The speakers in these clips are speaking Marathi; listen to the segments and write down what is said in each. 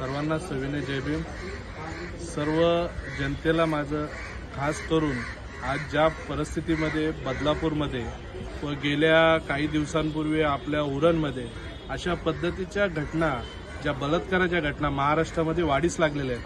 सर्वांना सविनय जय भीम. सर्व जनतेला माझं खास करून आज ज्या परिस्थितीमध्ये बदलापूरमध्ये व गेल्या काही दिवसांपूर्वी आपल्या उरणमध्ये अशा पद्धतीच्या घटना ज्या बलात्काराच्या घटना महाराष्ट्रामध्ये वाढीस लागलेल्या आहेत.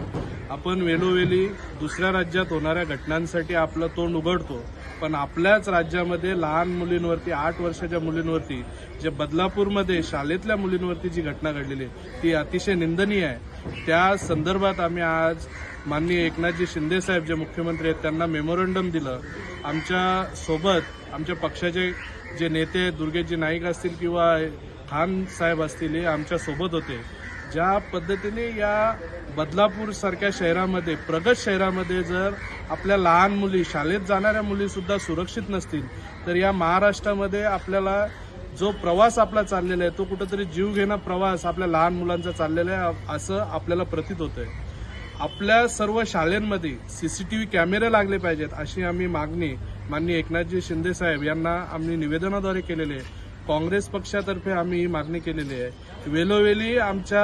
आपण वेळोवेळी दुसऱ्या राज्यात होणाऱ्या घटनांसाठी आपलं तोंड उघडतो. पण आपल्याच राज्यामध्ये लहान मुलींवरती आठ वर्षाच्या मुलींवरती जे बदलापूरमध्ये शाळेतल्या मुलींवरती जी घटना घडलेली आहे ती अतिशय निंदनीय आहे. त्या संदर्भात आम्ही आज माननीय एकनाथजी शिंदे साहेब जे मुख्यमंत्री आहेत त्यांना मेमोरंडम दिलं. आमच्यासोबत आमच्या पक्षाचे जे नेते दुर्गेजी नाईक असतील किंवा खान साहेब असतील हे आमच्यासोबत होते. ज्या पद्धतीने या बदलापूर सारख्या शहरामध्ये प्रगत शहरामध्ये जर आपल्या लहान मुली शाळेत जाणाऱ्या मुली सुद्धा सुरक्षित नसतील तर या महाराष्ट्रामध्ये आपल्याला जो प्रवास आपला चाललेला आहे तो कुठंतरी जीवघेणा प्रवास आपल्या लहान मुलांचा चाललेला आहे असं आपल्याला प्रतीत होतंय. आपल्या सर्व शाळांमध्ये व्ही कॅमेरे लागले पाहिजेत अशी आम्ही मागणी माननीय एकनाथजी शिंदे साहेब यांना आम्ही निवेदनाद्वारे केलेली आहे. काँग्रेस पक्षातर्फे आम्ही ही मागणी केलेली आहे. वेलोवेली आमच्या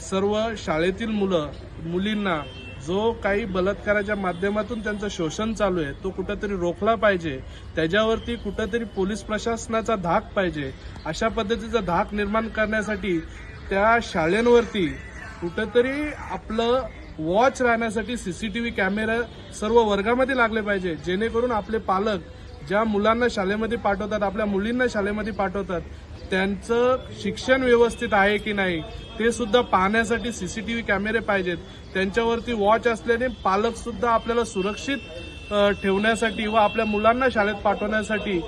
सर्व शाळेतील मुलं मुलींना जो काही बलात्काराच्या माध्यमातून त्यांचं शोषण चालू आहे तो कुठंतरी रोखला पाहिजे. त्याच्यावरती कुठंतरी पोलीस प्रशासनाचा धाक पाहिजे. अशा पद्धतीचा धाक निर्माण करण्यासाठी त्या शाळेंवरती कुठंतरी आपलं वॉच राहण्यासाठी सीसीटीव्ही कॅमेरा सर्व वर्गामध्ये लागले पाहिजे. जेणेकरून आपले पालक ज्या मुलांना शाळेमध्ये पाठवतात आपल्या मुलींना शाळेमध्ये पाठवतात त्यांचं शिक्षण व्यवस्थित आहे की नाही ते सुद्धा पाहण्यासाठी सीसीटीव्ही कॅमेरे पाहिजेत. त्यांच्यावरती वॉच असल्याने पालक सुद्धा आपल्याला सुरक्षित ठेवण्यासाठी व आपल्या मुलांना शाळेत पाठवण्यासाठी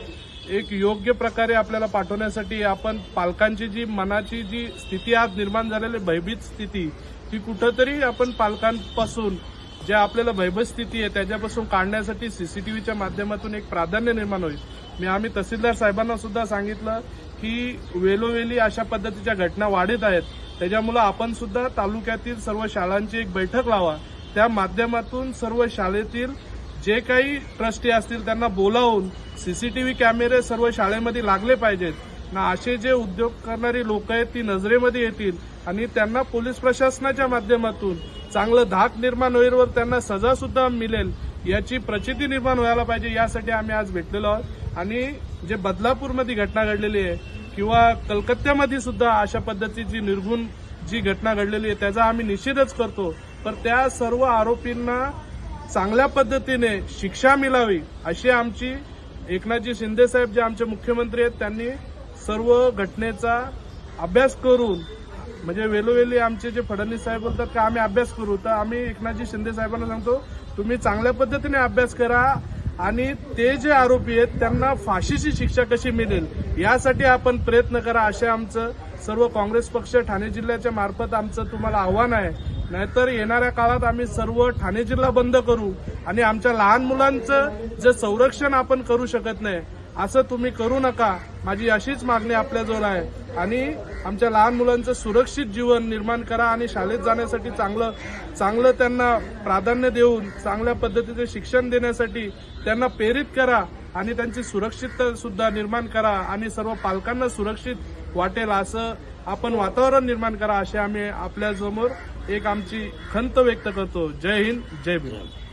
एक योग्य प्रकारे आपल्याला पाठवण्यासाठी आपण पालकांची जी मनाची जी स्थिती आज निर्माण झालेली भयभीत स्थिती ती कुठंतरी आपण पालकांपासून जे आपल्याला भयभीत स्थिती आहे त्याच्यापासून काढण्यासाठी सीसीटीव्हीच्या माध्यमातून एक प्राधान्य निर्माण होईल. मी आम्ही तहसीलदार साहेबांना सुद्धा सांगितलं की वेलोवेली अशा पद्धतीच्या घटना वाढत आहेत. त्याच्यामुळं आपण सुद्धा तालुक्यातील सर्व शाळांची एक बैठक लावा. त्या माध्यमातून सर्व शाळेतील जे काही ट्रस्टी असतील त्यांना बोलावून सीसीटीव्ही कॅमेरे सर्व शाळेमध्ये लागले पाहिजेत. ना असे जे उद्योग करणारी लोक आहेत ती नजरेमध्ये येतील आणि त्यांना पोलीस प्रशासनाच्या माध्यमातून चांगलं धाक निर्माण होईलवर त्यांना सजा सुद्धा मिळेल याची प्रचिती निर्माण व्हायला पाहिजे यासाठी आम्ही आज भेटलेलो आहोत. आणि जे बदलापूरमध्ये घटना घडलेली आहे किंवा कलकत्त्यामध्ये सुद्धा अशा पद्धतीची निर्गुण जी घटना घडलेली आहे त्याचा आम्ही निषेधच करतो. तर त्या सर्व आरोपींना चांगल्या पद्धतीने शिक्षा मिळावी अशी आमची एकनाथजी शिंदे साहेब जे आमचे मुख्यमंत्री आहेत त्यांनी सर्व घटनेचा अभ्यास करून म्हणजे वेलोवेली आमचे जे फडणवीस साहेब बोलतात की आम्ही अभ्यास करू. तर आम्ही एकनाथजी शिंदे साहेबांना सांगतो तुम्ही चांगल्या पद्धतीने अभ्यास करा आणि ते जे आरोपी आहेत त्यांना फाशीची शिक्षा कशी मिळेल यासाठी आपण प्रयत्न करा असे आमचं सर्व काँग्रेस पक्ष ठाणे जिल्ह्याच्या मार्फत आमचं तुम्हाला आव्हान आहे. नाहीतर येणाऱ्या काळात आम्ही सर्व ठाणे जिल्हा बंद करू आणि आमच्या लहान मुलांचं जे संरक्षण आपण करू शकत नाही असं तुम्ही करू नका. माझी अशीच मागणी आपल्याजवळ आहे. आणि आमच्या लहान मुलांचं सुरक्षित जीवन निर्माण करा आणि शाळेत जाण्यासाठी चांगलं चांगलं त्यांना प्राधान्य देऊन चांगल्या पद्धतीचे शिक्षण देण्यासाठी त्यांना प्रेरित करा आणि त्यांची सुरक्षितता सुद्धा निर्माण करा आणि सर्व पालकांना सुरक्षित वाटेल असं आपण वातावरण निर्माण करा असे आम्ही आपल्यासमोर एक आमची खंत व्यक्त करतो. जय हिंद जय भीम